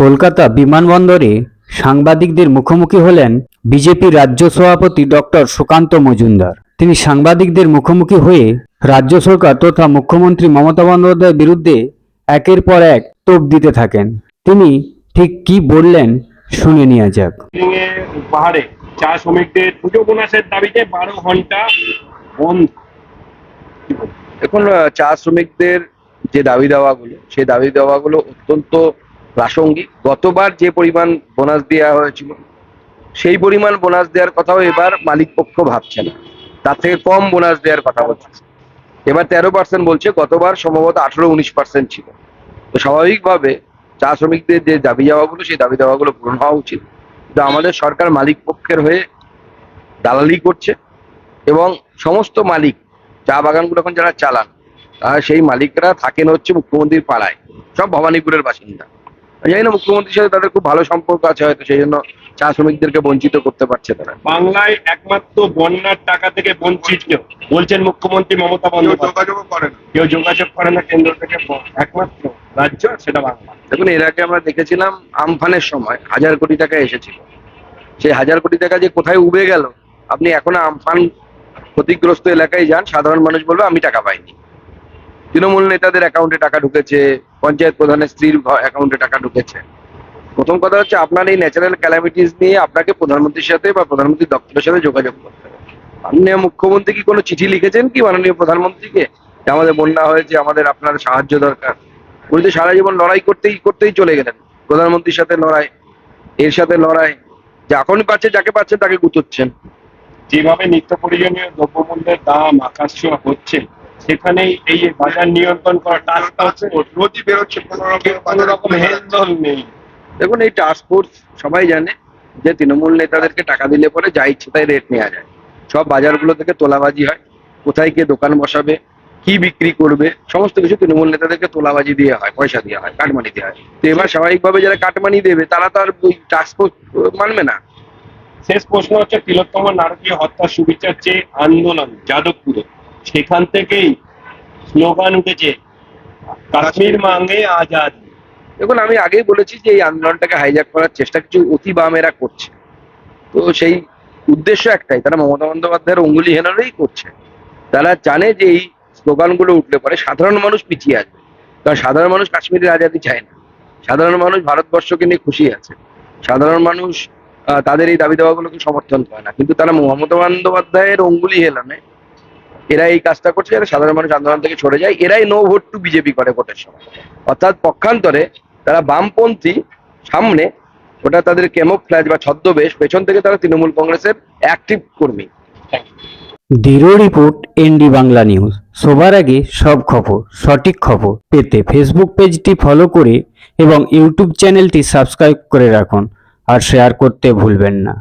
কলকাতা বিমানবন্দরে সাংবাদিকদের মুখোমুখি হলেন বিজেপি রাজ্য সভাপতি ডক্টর সুকান্ত মজুমদার। তিনি সাংবাদিকদের মুখোমুখি হয়ে রাজ্য সরকার তথা মুখ্যমন্ত্রী মমতা বন্দ্যোপাধ্যায়ের বিরুদ্ধে একের পর এক তোপ দিতে থাকেন। তিনি ঠিক কি বললেন শুনে নেওয়া যাক। পাহাড়ে চা শ্রমিকদের পুজো বোনাসের দাবিতে বারো ঘণ্টা বন্ধ। এখন চা শ্রমিকদের যে দাবি দাওয়াগুলো সেই দাবি দাওয়াগুলো অত্যন্ত প্রাসঙ্গিক। গতবার যে পরিমাণ বোনাস দেওয়া হয়েছিল, সেই পরিমাণ বোনাস দেওয়ার কথাও এবার মালিক পক্ষ ভাবছে না। তার থেকে কম বোনাস দেওয়ার কথা বলছে। এবার তেরো পার্সেন্ট বলছে, গতবার সম্ভবত আঠারো, উনিশ পার্সেন্ট ছিল। তো স্বাভাবিকভাবে চা শ্রমিকদের যে দাবি দাওয়াগুলো, সেই দাবি দাওয়াগুলো পূরণ হওয়া উচিত। কিন্তু আমাদের সরকার মালিক পক্ষের হয়ে দালালি করছে এবং সমস্ত মালিক, চা বাগানগুলো এখন যারা চালান সেই মালিকরা থাকেন হচ্ছে মুখ্যমন্ত্রীর পাড়ায়। সব ভবানীপুরের বাসিন্দা। জানি না মুখ্যমন্ত্রীর সাথে তাদের খুব ভালো সম্পর্ক আছে হয়তো সেই জন্য চা শ্রমিকদেরকে বঞ্চিত করতে পারছে তারা। বাংলায় একমাত্র বন্যার টাকা থেকে বঞ্চিত কেউ। বলছেন মুখ্যমন্ত্রী মমতা বন্দ্যোপাধ্যায়। যোগাযোগও করে না। কেউ যোগাযোগ করে না কেন্দ্র থেকে একমাত্র রাজ্য সেটা বাংলা। দেখুন এর আগে আমরা দেখেছিলাম আমফানের সময় হাজার কোটি টাকা এসেছিল। সেই হাজার কোটি টাকা যে কোথায় উবে গেল আপনি এখনও আমফান ক্ষতিগ্রস্ত এলাকায় যান সাধারণ মানুষ বলবে আমি টাকা পাইনি। তৃণমূল নেতাদের অ্যাকাউন্টে টাকা ঢুকেছে, পঞ্চায়েত প্রধানের স্ত্রীর অ্যাকাউন্টে টাকা ঢুকেছে। প্রথম কথা হচ্ছে আপনার এই ন্যাচারাল ক্যালামিটিস নিয়ে আপনাকে প্রধানমন্ত্রীর সাথে বা প্রধানমন্ত্রী দপ্তরের সাথে যোগাযোগ করতে হবে। মাননীয় মুখ্যমন্ত্রী কি কোনো চিঠি লিখেছেন কি মাননীয় প্রধানমন্ত্রীকে? যে আমাদের বন্যা হয়েছে, আমাদের আপনার সাহায্য দরকার। উনি তো সারা জীবন লড়াই করতেই করতেই চলে গেলেন। প্রধানমন্ত্রীর সাথে লড়াই, এর সাথে লড়াই। যখন পাচ্ছে, যাকে পাচ্ছে, তাকে গুতোচ্ছেন। যেভাবে নিত্য প্রয়োজনীয় দ্রব্যমূল্যের দাম আকাশ হচ্ছে সেখানেই এই বাজার নিয়ন্ত্রণ করা টাস্ক রোজই বেরোচ্ছে কোনো রকম হেলদোল নেই। দেখুন এই টাস্ক ফোর্স সবাই জানে যে তৃণমূল নেতাদেরকে টাকা দিলে পরে যা ইচ্ছে তাই রেট নেওয়া যায়। সব বাজারগুলো থেকে তোলাবাজি হয় কোথায় কে দোকান বসাবে কি বিক্রি করবে সমস্ত কিছু তৃণমূল নেতাদেরকে তোলাবাজি দিয়ে হয় পয়সা দিয়ে হয় কাটমানি দিয়ে হয়। তো এবার স্বাভাবিকভাবে যারা কাটমানি দেবে তারা তো আর ওই টাস্ক ফোর্স মানবে না। শেষ প্রশ্ন হচ্ছে তিলোত্তম নারকীয় হত্যা সুবিচার চেয়ে আন্দোলন যাদবপুরে। সেখান থেকেই স্লোগান উঠেছে, কাশ্মীর মাঙ্গে আজাদ। দেখুন, আমি আগেই বলেছি যে এই আন্দোলনটাকে হাইজ্যাক করার চেষ্টা কিছু অতি বামেরা করছে। তো সেই উদ্দেশ্য একটাই, তারা মমতা বন্দ্যোপাধ্যায়ের অঙ্গুলি হেনারেই করছে। তারা জানে যে এই স্লোগানগুলো উঠলে পরে সাধারণ মানুষ পিছিয়ে আসবে। কারণ সাধারণ মানুষ কাশ্মীরের আজাদি চায় না। সাধারণ মানুষ ভারতবর্ষকে নিয়ে খুশি আছে। সাধারণ মানুষ তাদের এই দাবি দাওয়াগুলোকে সমর্থন করে না। কিন্তু তারা মমতা বন্দ্যোপাধ্যায়ের অঙ্গুলি হেলানে এরা এই কাজটা করছে যারা সাধারণ মানুষ আন্দোলন থেকে সরে যায়। এরাই নো ভোট টু বিজেপি করে ভোটের সময়। অর্থাৎ পক্ষান্তরে তারা বামপন্থী সামনে ওটা তাদের কেমোফ্ল্যাজ বা ছদ্মবেশ, পেছন থেকে তারা তৃণমূল কংগ্রেসের অ্যাক্টিভ কর্মী। Bureau report, ND Bangla news. সবার আগে সব খবর, সঠিক খবর পেতে ফেসবুক পেজটি ফলো করে এবং ইউটিউব চ্যানেলটি সাবস্ক্রাইব করে রাখুন। আর শেয়ার করতে ভুলবেন না।